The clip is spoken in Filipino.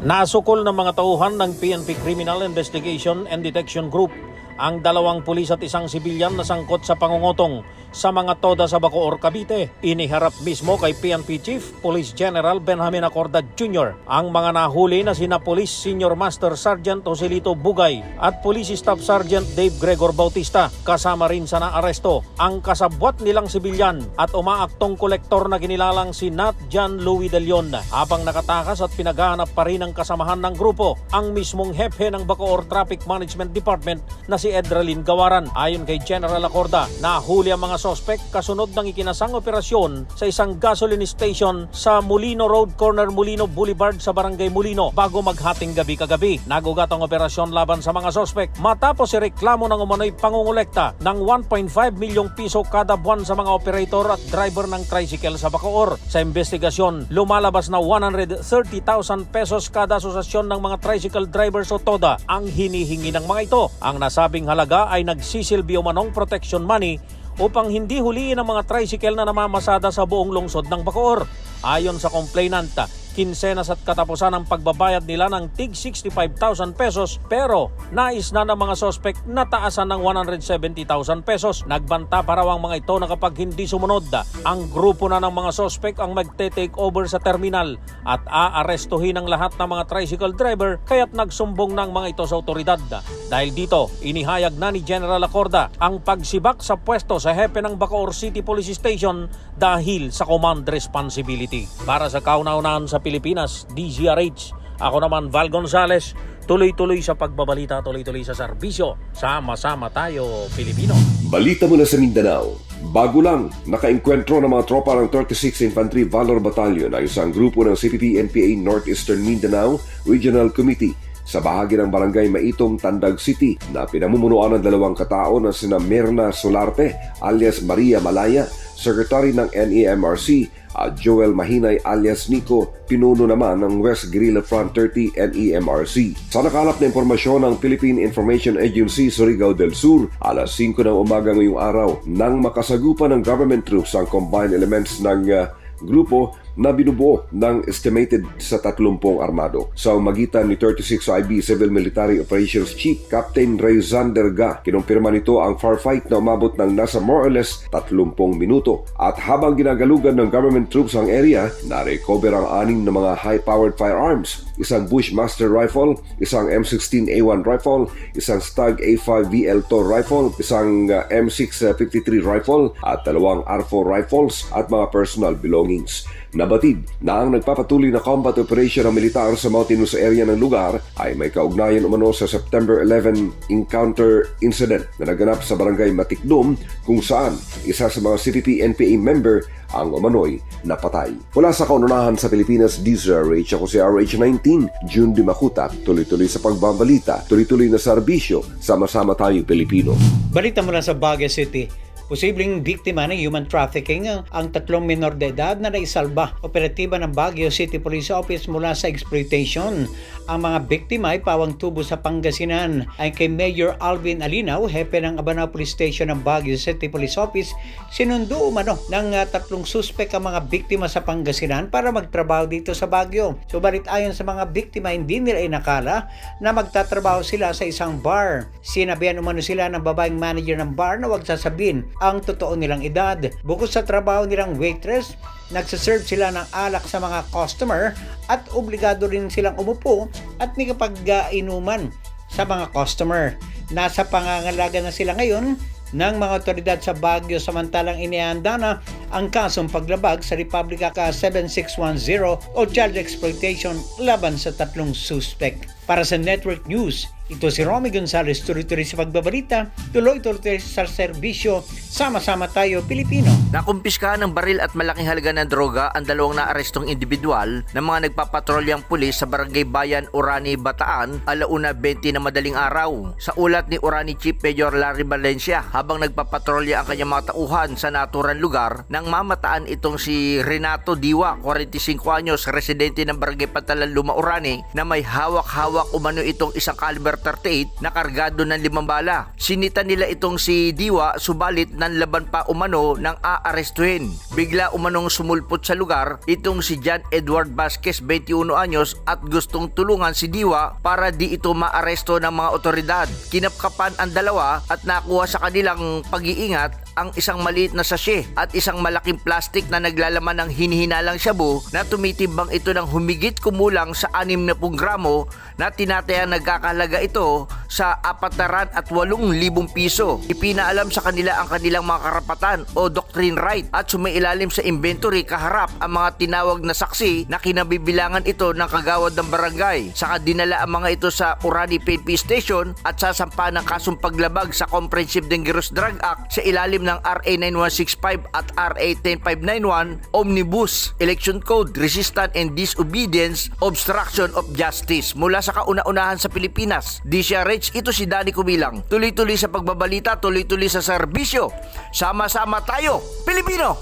Nasukol ng mga tauhan ng PNP Criminal Investigation and Detection Group ang dalawang pulis at isang sibilyan na sangkot sa pangungutong sa mga toda sa Bacoor, Cavite. Iniharap mismo kay PNP Chief Police General Benjamin Acorda Jr. ang mga nahuli na sina Police Senior Master Sergeant Joselito Bugay at Police Staff Sergeant Dave Gregor Bautista. Kasama rin sa naaresto ang kasabwat nilang sibilyan at umaaktong kolektor na kinilalang si Nat John Louis De Leon. Habang nakatakas at pinaghahanap pa rin ang kasamahan ng grupo ang mismong hepe ng Bacoor Traffic Management Department na si Edralin Gawaran. Ayon kay General Acorda, nahuli ang mga sospek kasunod ng ikinasang operasyon sa isang gasoline station sa Molino Road, corner Molino Boulevard sa Barangay Molino bago maghating gabi kagabi. Nagugat ang operasyon laban sa mga sospek matapos ireklamo ng umano'y pangungulekta ng 1.5 milyong piso kada buwan sa mga operator at driver ng tricycle sa Bacoor. Sa investigasyon, lumalabas na 130,000 pesos kada asosasyon ng mga tricycle drivers o TODA ang hinihingi ng mga ito. Ang nasabing halaga ay nagsisilbi umanong protection money upang hindi huliin ang mga tricycle na namamasada sa buong lungsod ng Bacoor. Ayon sa complainant, kinsenas at katapusan ang pagbabayad nila ng tig 65,000 pesos pero nais na ng mga sospek na taasan ng 170,000 pesos. Nagbanta pa raw ang mga ito na kapag hindi sumunod, ang grupo na ng mga sospek ang magte-take over sa terminal at aarestuhin ang lahat ng mga tricycle driver kaya't nagsumbong ng mga ito sa otoridad. Dahil dito, inihayag na ni General Acorda ang pagsibak sa pwesto sa hepe ng Bacoor City Police Station dahil sa command responsibility. Para sa kauna-unahan sa Pilipinas, DZRH, ako naman Val Gonzales, tuloy-tuloy sa pagbabalita, tuloy-tuloy sa serbisyo. Sama-sama tayo, Pilipino. Balita mula sa Mindanao. Bago lang, nakaengkwentro ng mga tropa ng 36 Infantry Valor Battalion ang isang grupo ng CPP-NPA Northeastern Mindanao Regional Committee sa bahagi ng barangay Maitong, Tandag City na pinamumunuan ng dalawang katao na sina Mirna Solarte alias Maria Malaya, Secretary ng NEMRC at Joel Mahinay alias Nico, pinuno naman ng West Guerrilla Front 30 NEMRC. Sa nakalap na impormasyon ng Philippine Information Agency Surigao del Sur, alas 5 ng umaga ngayong araw, nang makasagupa ng government troops ang combined elements ng uh, grupo na binubuo ng estimated sa 30 armado. Sa umagitan ni 36 IB Civil Military Operations Chief Captain Rayzander Ga, kinumpirma nito ang firefight na umabot ng nasa more or less 30 minuto. At habang ginagalugan ng government troops ang area, na-recover ang anim na mga high-powered firearms, isang Bushmaster rifle, isang M16A1 rifle, isang Stag A5 VL-TOR rifle, isang uh, M653 rifle, at dalawang R4 rifles at mga personal belongings. Nabatid na ang nagpapatuloy na combat operation ng militar sa mountainous area ng lugar ay may kaugnayan umano sa September 11 encounter incident na naganap sa barangay Matikdum kung saan isa sa mga CPP-NPA member ang umano'y napatay. Mula sa kaununahan sa Pilipinas, DZRH ako si RH19, June Di Makuta, tuloy-tuloy sa pagbabalita, tuloy-tuloy na serbisyo, sama-sama tayo Pilipino. Balita mula sa Baguio City. Posibleng biktima ng human trafficking ang- tatlong minor de edad na naisalba. Operatiba ng Baguio City Police Office mula sa exploitation. Ang mga biktima ay pawang tubo sa Pangasinan. Ay kay Mayor Alvin Alinaw, hepe ng Abanao Police Station ng Baguio City Police Office, sinundo umano ng uh, tatlong suspek ang mga biktima sa Pangasinan para magtrabaho dito sa Baguio. Subalit ayon sa mga biktima, hindi nila inakala na magtatrabaho sila sa isang bar. Sinabihan umano sila ng babaeng manager ng bar na wag sasabihin ang totoo nilang edad. Bukod sa trabaho nilang waitress, nagsaserve sila ng alak sa mga customer at obligado rin silang umupo at nakapag-inuman sa mga customer. Nasa pangangalaga na sila ngayon ng mga otoridad sa Baguio samantalang inihanda na ang kasong paglabag sa Republic Act 7610 o child exploitation laban sa tatlong suspect. Para sa Network News, ito si Romy Gonzalez, tuloy-tuloy sa pagbabalita, tuloy-tuloy sa serbisyo, sama-sama tayo Pilipino. Nakumpiska ng baril at malaking halaga ng droga ang dalawang naarestong individual ng mga nagpapatrolyang pulis sa Barangay Bayan, Orani, Bataan, alauna 20 na madaling araw. Sa ulat ni Orani Chief Major Larry Valencia, habang nagpapatrolya ang kanyang mga tauhan sa naturang lugar, nang mamataan itong si Renato Diwa, 45 anyos, residente ng Barangay Pantalan, Luma, Orani, na may hawak-hawak umano itong isang caliber 38 na kargado ng limang bala. Sinita nila itong si Diwa subalit nanlaban pa umano ng aarestuhin. Bigla umanong sumulpot sa lugar itong si John Edward Vasquez 21 anyos at gustong tulungan si Diwa para di ito maaresto ng mga otoridad. Kinapkapan ang dalawa at nakuha sa kanilang pag-iingat ang isang maliit na sachet at isang malaking plastic na naglalaman ng hinihinalang shabu na tumitimbang ito ng humigit kumulang sa 60 gramo na tinatayang nagkakahalaga ito sa 408,000 piso. Ipinaalam sa kanila ang kanilang mga karapatan o doctrine right at sumailalim sa inventory kaharap ang mga tinawag na saksi na kinabibilangan ito ng kagawad ng barangay. Saka dinala ang mga ito sa Urani PNP Station at sasampa ng kasong paglabag sa Comprehensive Dangerous Drug Act sa ilalim ng RA 9165 at RA 10591 Omnibus Election Code Resistance and Disobedience Obstruction of Justice mula sa kauna-unahan sa Pilipinas. DCRH, ito si Danny Kubilang. Tuloy-tuloy sa pagbabalita, tuloy-tuloy sa serbisyo. Sama-sama tayo, Pilipino!